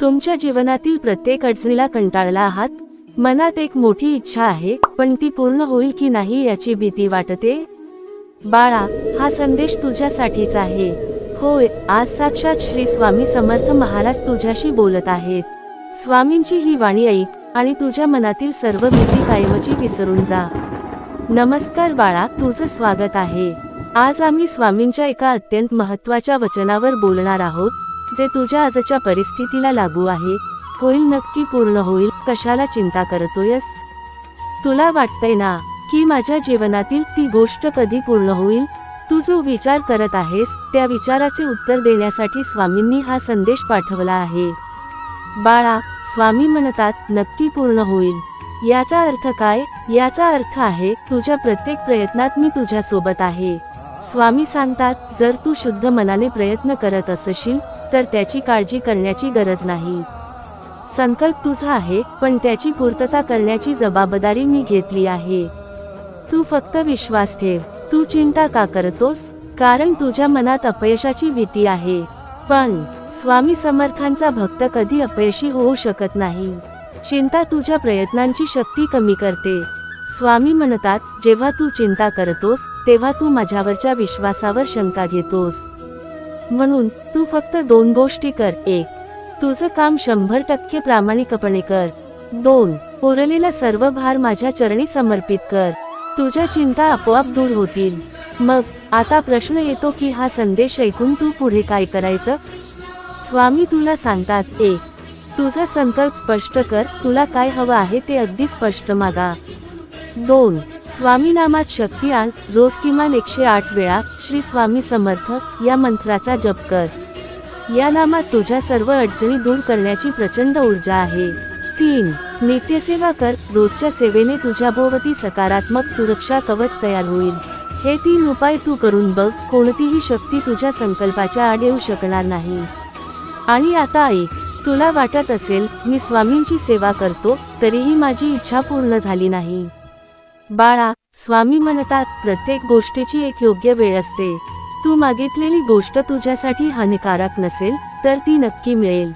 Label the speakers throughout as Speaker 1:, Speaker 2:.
Speaker 1: तुमच्या जीवनातील प्रत्येक अडचणीला कंटाळला आहात? मनात एक मोठी इच्छा आहे पण ती पूर्ण होईल की नाही याची भीती वाटते? बाळा हा संदेश तुझ्यासाठीच आहे. होय आज साक्षात श्री स्वामी समर्थ महाराज तुझ्याशी बोलत आहेत. स्वामींची ही वाणी ऐक आणि तुझ्या मनातील सर्व भीती कायमची विसरून जा. नमस्कार बाळा तुझं स्वागत आहे. आज आम्ही स्वामींच्या एका अत्यंत महत्त्वाच्या वचनावर बोलणार आहोत. जे तुझ्या आजच्या परिस्थितीला लागू आहे होईल नक्की पूर्ण होईल. कशाला चिंता करतोयस? तुला वाटतंय ना की माझ्या जीवनातील ती गोष्ट कधी पूर्ण होईल? तू जो विचार करत आहेस त्या विचाराचे उत्तर देण्यासाठी स्वामींनी हा संदेश पाठवला आहे. बाळा स्वामी म्हणतात नक्की पूर्ण होईल. याचा अर्थ काय? याचा अर्थ आहे तुझ्या प्रत्येक प्रयत्नात मी तुझ्या सोबत आहे. स्वामी सांगतात जर तू शुद्ध मनाने प्रयत्न करत असशील तर त्याची काळजी करण्याची गरज नाही. संकल्प तुझा आहे पण त्याची पूर्तता करण्याची जबाबदारी मी घेतली आहे. तू फक्त विश्वास ठेव. तू चिंता का करतोस? कारण तुझ्या मनात अपयशाची भीती आहे. पण स्वामी समर्थांचा भक्त कधी अपयशी होऊ शकत नाही. चिंता तुझ्या प्रयत्नांची शक्ती कमी करते. स्वामी म्हणतात जेव्हा तू चिंता करतोस तेव्हा तू माझ्यावरच्या विश्वासावर शंका घेतोस. म्हणून तू फक्त दोन गोष्टी कर. एक तुझं काम शंभर टक्के प्रामाणिकपणे कर. दोन उरलेला सर्व भार माझ्या चरणी समर्पित कर. तुझ्या चिंता आपोआप दूर होतील. मग आता प्रश्न येतो की हा संदेश ऐकून तू पुढे काय करायचं? स्वामी तुला सांगतात एक तुझा संकल्प स्पष्ट कर. तुला काय हवं आहे ते अगदी स्पष्ट मागा. दोन स्वामी नामात शक्ती आण रोज किमान एकशे आठ वेळा श्री स्वामी समर्थ या मंत्राचा जप कर. या नामात तुझ्या सर्व अडचणी दूर करण्याची प्रचंड ऊर्जा आहे. तीन नित्यसेवा कर रोजच्या सेवेने तुझ्या भोवती सकारात्मक सुरक्षा कवच तयार होईल. हे तीन उपाय तू करून बघ कोणतीही शक्ती तुझ्या संकल्पाच्या आड येऊ शकणार नाही. आणि आता ऐक तुला वाटत असेल मी स्वामींची सेवा करतो तरीही माझी इच्छा पूर्ण झाली नाही. बाळा स्वामी म्हणतात प्रत्येक गोष्टीची एक योग्य वेळ असते. तू मागितलेली गोष्ट तुझ्यासाठी हानिकारक नसेल तर ती नक्की मिळेल.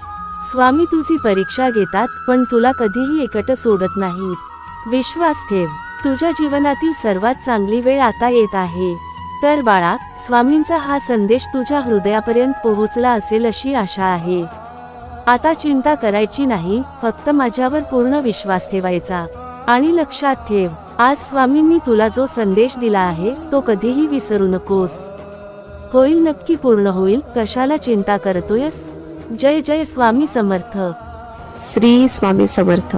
Speaker 1: स्वामी तुझी परीक्षा घेतात पण तुला कधीही एकट सोडत नाही. विश्वास ठेव. तुझ्या जीवनातील सर्वात चांगली वेळ आता येत आहे. तर बाळा स्वामींचा हा संदेश तुझ्या हृदयापर्यंत पोहोचला असेल अशी आशा आहे. आता चिंता करायची नाही फक्त माझ्यावर पूर्ण विश्वास ठेवायचा. आणि लक्षात ठेव. आज स्वामींनी तुला जो संदेश दिला आहे तो कधीही विसरू नकोस. होईल नक्की पूर्ण होईल कशाला चिंता करतोयस? जय जय स्वामी समर्थ.
Speaker 2: श्री स्वामी समर्थ.